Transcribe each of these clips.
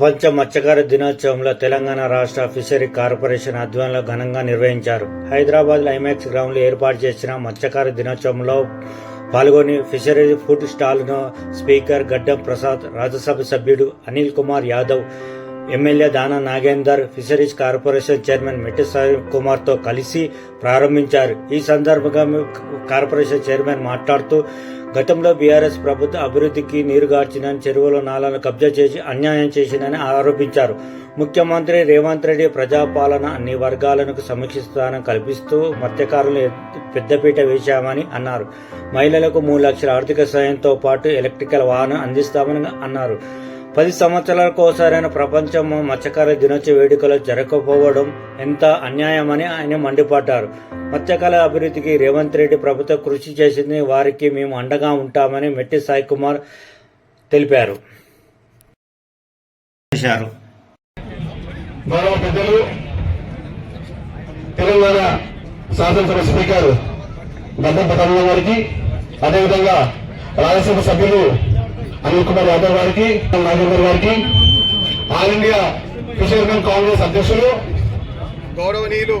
ప్రపంచ మత్స్యకార దినోత్సవంలో తెలంగాణ రాష్ట్ర ఫిషరీ కార్పొరేషన్ ఆధ్వర్యంలో ఘనంగా నిర్వహించారు. హైదరాబాద్ ఐమాక్స్ గ్రౌండ్లో ఏర్పాటు చేసిన మత్స్యకార దినోత్సవంలో పాల్గొని ఫిషరీ ఫుడ్ స్టాల్ను స్పీకర్ గడ్డం ప్రసాద్ రాజ్యసభ సభ్యుడు Anil Kumar Yadav MLA Dana Nagender fisheries corporation chairman Metti Sai కుమార్తో కలిసి ప్రారంభించారు. ఈ సందర్భంగా కార్పొరేషన్ చైర్మన్ మాట్లాడుతూ గతంలో బీఆర్ఎస్ ప్రభుత్వ అభివృద్ధికి నీరుగార్చిందని చెరువుల నాలను కబ్జా చేసి అన్యాయం చేసిందని ఆరోపించారు. ముఖ్యమంత్రి రేవంత్ రెడ్డి ప్రజాపాలన అన్ని వర్గాలకు సమీక్షిస్తానని కల్పిస్తూ మత్స్యకారులు పెద్దపీట వేశామని అన్నారు. మహిళలకు మూడు లక్షల ఆర్థిక సాయంతో పాటు ఎలక్ట్రికల్ వాహనం అందిస్తామని అన్నారు. పది సంవత్సరాలకు ఒకసారైన ప్రపంచ మత్స్యకార దినోత్సవ వేడుకలు జరగకపోవడం ఎంత అన్యాయమని ఆయన మండిపడ్డారు. మత్స్యకాల అభివృద్ధికి రేవంత్ రెడ్డి ప్రభుత్వం కృషి చేసింది వారికి మేము అండగా ఉంటామని మెట్టి సాయి కుమార్ తెలిపారు. తెలంగాణ శాసనసభ స్పీకర్ గారికి అదేవిధంగా రాజ్యసభ సభ్యులు అనిల్ కుమార్ యాదవ్ గారికి నాగేందర్ గారికి ఆల్ ఇండియా ఫిషర్మెన్ కాంగ్రెస్ అధ్యక్షులు. గౌరవనీయులు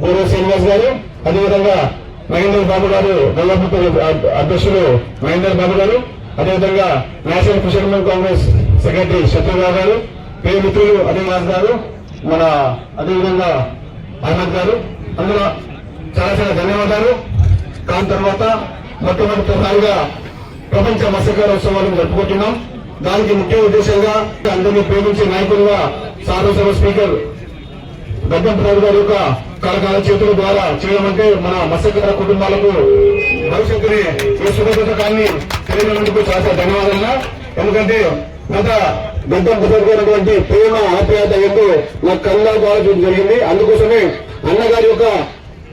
గౌరవ శ్రీనివాస్ గారు అదేవిధంగా మహేందర్ బాబు గారు నల్లపుత్ర అధ్యక్షులు మహేందర్ బాబు గారు అదేవిధంగా national fishermen congress secretary Shatrughna garu ప్రియ మిత్రులు అనివాస్ గారు మన అదేవిధంగా అహ్మద్ గారు అందులో చాలా చాలా ధన్యవాదాలు. దాని తర్వాత మొట్టమొదటిసారిగా ప్రపంచ మత్స్యకారోత్సవాలను జరుపుకుంటున్నాం. దానికి ముఖ్య ఉద్దేశంగా అందరినీ ప్రేమించే నాయకులుగా సార్వసభ స్పీకర్ గడ్డం ప్రసాద్ గారి యొక్క కళకాల చేతుల ద్వారా చేయమంటే మన మత్స్యకార కుటుంబాలకు భవిష్యత్తుని ఈ శుభపథకాన్ని తెలియజేయడానికి చాలా ధన్యవాదాలు. ఎందుకంటే గత గడ్డం ప్రసాద్ గారు ప్రేమ ఆప్యాయత ఎందుకు నాకు కళ్ళ ద్వారా చూడడం జరిగింది. అందుకోసమే అన్నగారి యొక్క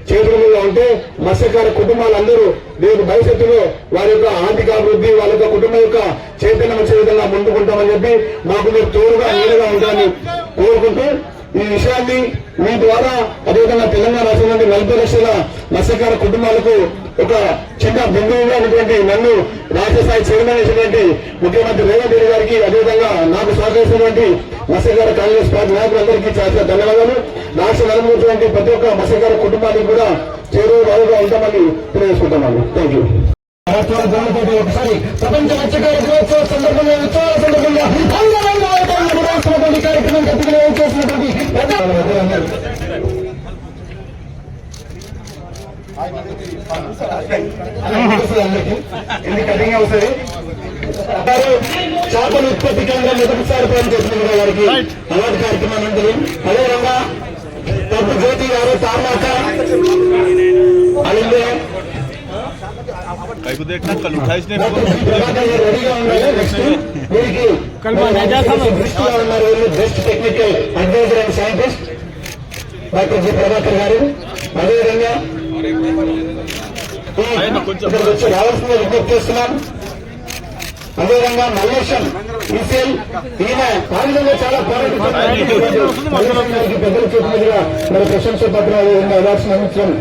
చేతుల మీద ఉంటే మత్స్యకార కుటుంబాలందరూ రేపు భవిష్యత్తులో వారి యొక్క ఆర్థిక అభివృద్ధి వాళ్ళ యొక్క కుటుంబం యొక్క చైతన్యం వచ్చే విధంగా ముందుకుంటామని చెప్పి మాకు మీరు తోడుగా నీడగా ఉంటారని కోరుకుంటూ ఈ విషయాన్ని మీ ద్వారా అదేవిధంగా తెలంగాణ రాష్ట్రం నుండి నలభై లక్షల మత్స్యకార కుటుంబాలకు ఒక చిన్న బిందువుగా ఉన్నటువంటి నన్ను రాష్ట్ర స్థాయి చైర్మన్ చేసినటువంటి ముఖ్యమంత్రి రేవంత్ రెడ్డి గారికి అదేవిధంగా నాకు సహకరిస్తున్నటువంటి మత్స్యకార కాంగ్రెస్ పార్టీ నాయకులందరికీ చాలా ధన్యవాదాలు. రాష్ట్ర నలుగురుటువంటి ప్రతి ఒక్క మత్స్యకార కుటుంబానికి కూడా చేరువ బాగుగా ఉంటామని తెలియజేసుకుంటామని థ్యాంక్ యూ ఒకసారి ప్రపంచ మత్స్యకార దినోత్సవ సందర్భంగా ఉత్సవాల సందర్భంగా కార్యక్రమం చేసినటువంటి కఠినంగా వస్తుంది వారు చేపల ఉత్పత్తి కేంద్రం మొదటిసారి పనిచేస్తున్న వారికి అవార్డు కార్యక్రమం ఉంటుంది అదేవిధంగా తప్పు జ్యోతి గారు తార్మాక అలాగే कल को देखना कल अट्ठाईस ने best technical advisor and scientist doctor G Prabhakar గారు అదేవిధంగా ఇక్కడికి వచ్చి రావాల్సిన విజ్ఞప్తి చేస్తున్నాం అదేవిధంగా మల్లేశం ఈసీఎల్ ఈయన ఆ విధంగా చాలా పోరాటం పెద్దలు చెప్పినట్టుగా మరి ప్రశంస పత్రాలు అవార్డ్స్ అందించడం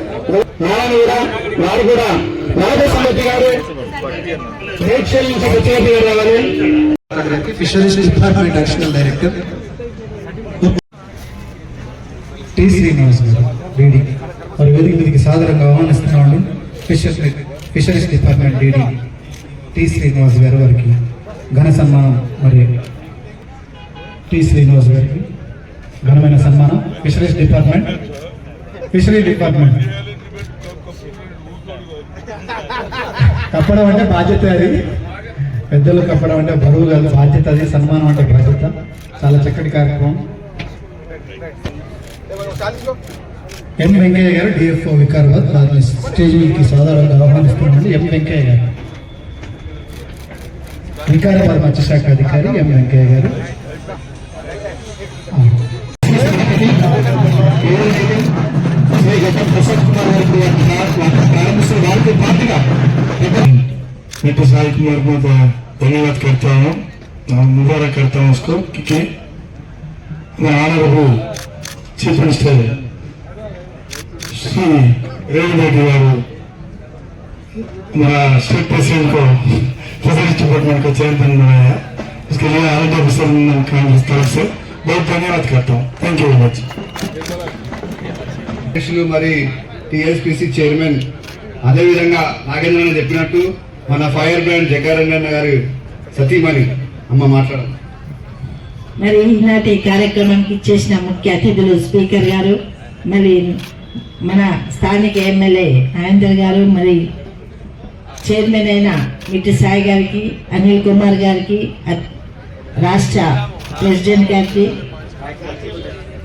నారాయణ కూడా వారు కూడా నాగసమ్మతి గారు మేడ్చల్ నుంచి రావాలి. Fisheries department additional director T Srinivas garu DD వారి వేదిక మీదకి సాదరంగా ఆహ్వానిస్తున్నామండి. Fisher fisheries department DD T Srinivas గారి వారికి ఘన సన్మానం మరి టి శ్రీనివాస్ గారికి ఘనమైన సన్మానం. Fisheries department. Fishery department. కప్పడం అంటే బాధ్యత అది. పెద్దలు కప్పడం అంటే బరువు కాదు బాధ్యత అది సన్మానం అంటే బాధ్యత. చాలా చక్కటి కార్యక్రమం. ఎం వెంకయ్య గారు డిఎఫ్ఓ వికారాబాద్ స్టేజ్ మీదకి సాధారణంగా ఆహ్వానిస్తున్నామండి. ఎం వెంకయ్య గారు. అధికార మత్స్య శాఖ అధికారి ఎం వెంకయ్య గారు मैं तो साल कुमार को धन्यवाद करता हूँ और मुबारक करता हूँ उसको क्योंकि मैं honourable chief minister Shri Revanth Reddy garu मैं स्टेट प्रेसिडेंट को फिशरीज डिपार्टमेंट का चेयरमैन बनाया उसके लिए आनंद ऑफिसर कांग्रेस तरफ से बहुत धन्यवाद करता हूँ थैंक यू वेरी मच అధ్యక్షులు మరి టిఎస్పిసి చైర్మన్ అదేవిధంగా నాగేంద్రన్న చెప్పినట్టు మన ఫైర్ బ్రాండ్ జగ్గారంగన్న గారి సతీమణి అమ్మ మాట్లాడాలి మరి ఈనాటి కార్యక్రమానికి ఇచ్చేసిన ముఖ్య అతిథులు స్పీకర్ గారు మరి మన స్థానిక ఎమ్మెల్యే మహేందర్ గారు మరి చైర్మన్ అయిన మిట్టి సాయి గారికి అనిల్ కుమార్ గారికి రాష్ట్ర ప్రెసిడెంట్ గారికి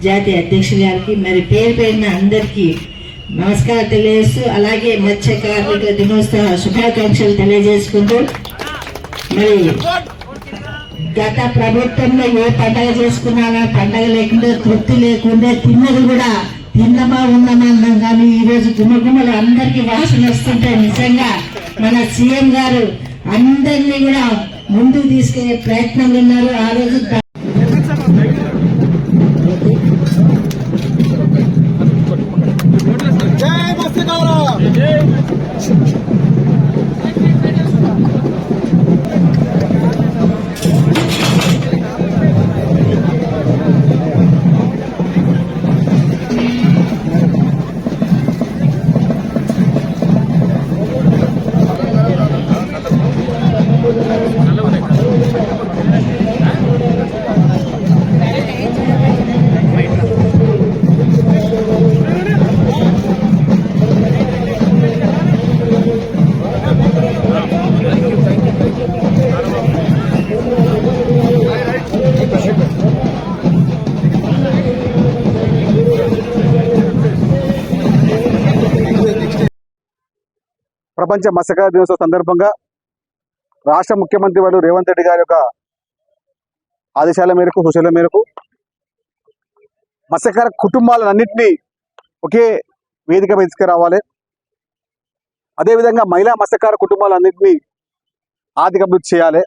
జాతీయ అధ్యక్షులు గారికి మరి పేరు పేరున అందరికీ నమస్కారం తెలియజేస్తూ అలాగే మత్స్య కార్మికుల దినోత్సవ శుభాకాంక్షలు తెలియజేసుకుంటూ మరి గత ప్రభుత్వంలో ఏ పండగ చేసుకున్నారా పండగ లేకుండా తృప్తి లేకుండా తిన్నది కూడా తిన్నమా ఉన్నమా అన్నాం కానీ ఈరోజు రోజు గుమ్మగుమ్మలు అందరికీ వాసన వస్తుంటే నిజంగా. మన సీఎం గారు అందరినీ కూడా ముందుకు తీసుకెళ్ళే ప్రయత్నంలో ఉన్నారు. ఆ రోజు ప్రపంచ మత్స్యకార దినోత్సవ సందర్భంగా రాష్ట్ర ముఖ్యమంత్రి వారు రేవంత్ రెడ్డి గారి యొక్క ఆదేశాల మేరకు సూచనల మేరకు మత్స్యకార కుటుంబాలన్నింటినీ ఒకే వేదిక మీద తీసుకురావాలి. అదేవిధంగా మహిళా మత్స్యకార కుటుంబాలన్నింటినీ ఆర్థిక అభివృద్ధి చేయాలి.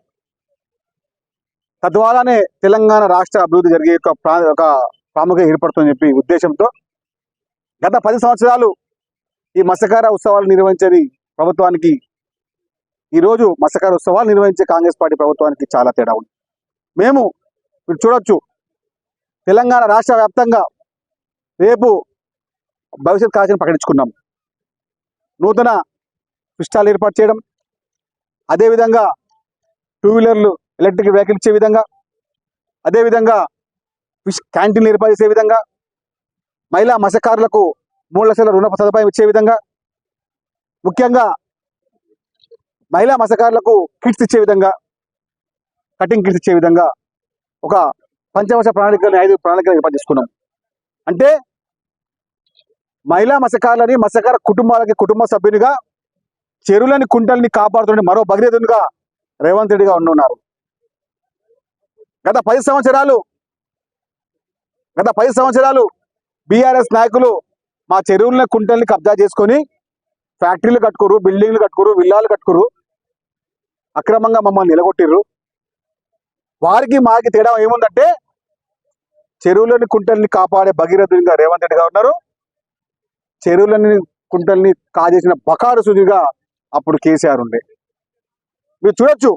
తద్వారానే తెలంగాణ రాష్ట్ర అభివృద్ధి జరిగే యొక్క ప్రా ఒక ప్రాముఖ్యత ఏర్పడుతుందని చెప్పి ఉద్దేశంతో గత పది సంవత్సరాలు ఈ మత్స్యకార ఉత్సవాలు నిర్వహించని ప్రభుత్వానికి ఈరోజు మత్స్యకార ఉత్సవాలు నిర్వహించే కాంగ్రెస్ పార్టీ ప్రభుత్వానికి చాలా తేడా ఉంది. మేము మీరు చూడొచ్చు తెలంగాణ రాష్ట్ర వ్యాప్తంగా రేపు భవిష్యత్ కాశీని ప్రకటించుకున్నాం. నూతన స్టాల్ ఏర్పాటు చేయడం అదేవిధంగా టూ వీలర్లు ఎలక్ట్రిక్ వెహికల్ ఇచ్చే విధంగా అదేవిధంగా ఫిష్ క్యాంటీన్లు ఏర్పాటు చేసే విధంగా మహిళా మత్స్యకారులకు మూడు లక్షల రుణ సదుపాయం ఇచ్చే విధంగా ముఖ్యంగా మహిళా మత్స్యకారులకు కిట్స్ ఇచ్చే విధంగా కటింగ్ కిట్స్ ఇచ్చే విధంగా ఒక పంచవర్ష ప్రణాళికని ఐదు ప్రణాళికలు ఏర్పాటు చేసుకున్నాం. అంటే మహిళా మత్స్యకారులని మత్స్యకార కుటుంబాలకి కుటుంబ సభ్యునిగా చెరువులని కుంటల్ని కాపాడుతుండే మరో భగీరథునిగా రేవంత్ రెడ్డిగా ఉండున్నారు గత పది సంవత్సరాలు గత పది సంవత్సరాలు బీఆర్ఎస్ నాయకులు మా చెరువులని కుంటల్ని కబ్జా చేసుకొని ఫ్యాక్టరీలు కట్టుకోరు బిల్డింగ్లు కట్టుకోరు విల్లాలు కట్టుకోరు. అక్రమంగా మమ్మల్ని నిలగొట్టిర్రు. వారికి మాకి తేడా ఏముందంటే చెరువులని కుంటల్ని కాపాడే భగీరథునిగా రేవంత్ రెడ్డిగా ఉన్నారు. చెరువులని కుంటల్ని కాజేసిన బకారు సుధిగా అప్పుడు కేసీఆర్ ఉండే. మీరు చూడొచ్చు.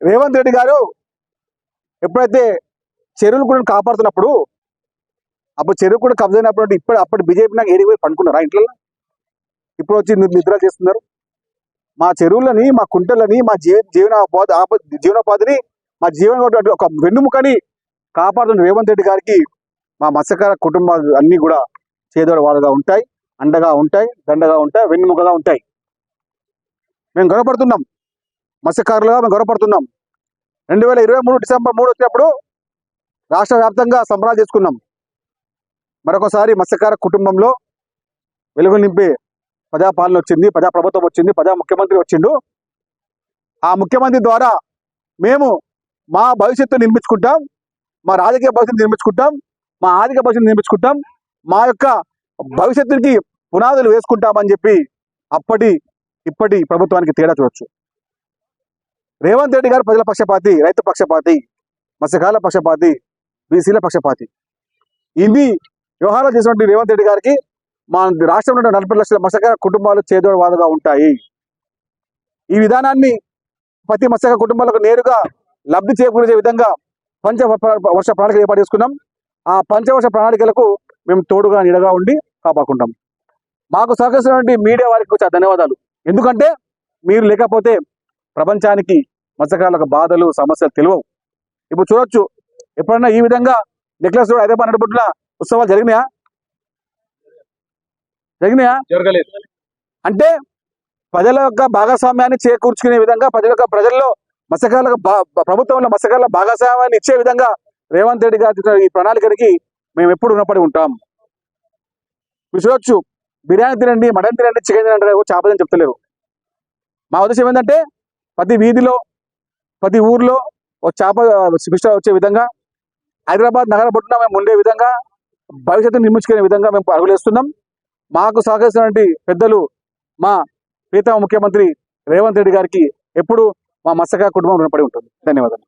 రేవంత్ రెడ్డి గారు ఎప్పుడైతే చెరువులు కూడా కాపాడుతున్నప్పుడు అప్పుడు చెరువు కూడా కబ్జా అయినప్పుడు ఇప్పుడు అప్పుడు బీజేపీ నాకు ఏడికి పోయి పండుకున్నారా ఇంట్లో ఇప్పుడు వచ్చి నిద్ర చేస్తున్నారు. మా చెరువులని మా కుంటలని మా జీవ జీవనోపాధి ఆప- జీవనోపాధిని మా జీవన ఒక వెన్నుముకని కాపాడుతున్న రేవంత్ రెడ్డి గారికి మా మత్స్యకార కుటుంబాలు అన్నీ కూడా చేదోడ ఉంటాయి అండగా ఉంటాయి దండగా ఉంటాయి వెన్నుముకగా ఉంటాయి. మేము గొడవపడుతున్నాం మత్స్యకారులుగా మేము గొడవపడుతున్నాం రెండు వేల ఇరవై మూడు డిసెంబర్ మూడు వచ్చినప్పుడు రాష్ట్ర వ్యాప్తంగా సంబరాలు చేసుకున్నాం. మరొకసారి మత్స్యకార కుటుంబంలో వెలుగు నింపి ప్రజాపాలన వచ్చింది ప్రజా ప్రభుత్వం వచ్చింది ప్రజా ముఖ్యమంత్రి వచ్చిండు. ఆ ముఖ్యమంత్రి ద్వారా మేము మా భవిష్యత్తు నిర్మించుకుంటాం మా రాజకీయ భవిష్యత్తు నిర్మించుకుంటాం మా ఆర్థిక భవిష్యత్తు నిర్మించుకుంటాం మా యొక్క భవిష్యత్తుకి పునాదులు వేసుకుంటామని చెప్పి అప్పటి ఇప్పటి ప్రభుత్వానికి తేడా చూడొచ్చు. రేవంత్ రెడ్డి గారు ప్రజల పక్షపాతి రైతు పక్షపాతి మత్స్యకారుల పక్షపాతి బీసీల పక్షపాతి. ఇది వ్యవహారాలు చేసినటువంటి రేవంత్ రెడ్డి గారికి మా రాష్ట్రంలో నలభై లక్షల మత్స్యకార కుటుంబాలు చేదోడవాదుగా ఉంటాయి. ఈ విధానాన్ని ప్రతి మత్స్యకార కుటుంబాలకు నేరుగా లబ్ధి చేకూర్చే విధంగా పంచ వర్ష ప్రణాళిక ఏర్పాటు చేసుకున్నాం. ఆ పంచవర్ష ప్రణాళికలకు మేము తోడుగా నిడగా ఉండి కాపాడుకుంటాం. మాకు సహకరిస్తున్నటువంటి మీడియా వారికి చాలా ధన్యవాదాలు. ఎందుకంటే మీరు లేకపోతే ప్రపంచానికి మత్స్యకారులకు బాధలు సమస్యలు తెలియవు ఇప్పుడు చూడొచ్చు ఎప్పుడన్నా ఈ విధంగా నెక్లెస్ రోడ్ హైదరాబాద్ నడుపుట్ల ఉత్సవాలు జరిగినాయా? జరిగినాయా? జరగలేదు. అంటే ప్రజల యొక్క భాగస్వామ్యాన్ని చేకూర్చుకునే విధంగా ప్రజల యొక్క ప్రజల్లో మత్స్యకారులకు బా- ప్రభుత్వంలో మత్స్యకారుల భాగస్వామ్యాన్ని ఇచ్చే విధంగా రేవంత్ రెడ్డి గారి ఈ ప్రణాళికకి మేము ఎప్పుడు రుణపడి ఉంటాం. మీరు చూడొచ్చు బిర్యానీ తినండి మటన్ తినండి చికెన్ తినండి అని చేపలు అని చెప్తలేరు. మా ఉద్దేశం ఏంటంటే ప్రతి వీధిలో ప్రతి ఊర్లో ఒక చేప శిక్ష వచ్చే విధంగా హైదరాబాద్ నగర పట్టున మేము ఉండే విధంగా భవిష్యత్తు నిర్మించుకునే విధంగా మేము అడుగులేస్తున్నాం మాకు సహకరిస్తున్నటువంటి పెద్దలు మా ప్రీతమ ముఖ్యమంత్రి రేవంత్ రెడ్డి గారికి ఎప్పుడు మా మత్స్యకార కుటుంబం రుణపడి ఉంటుంది. ధన్యవాదాలు.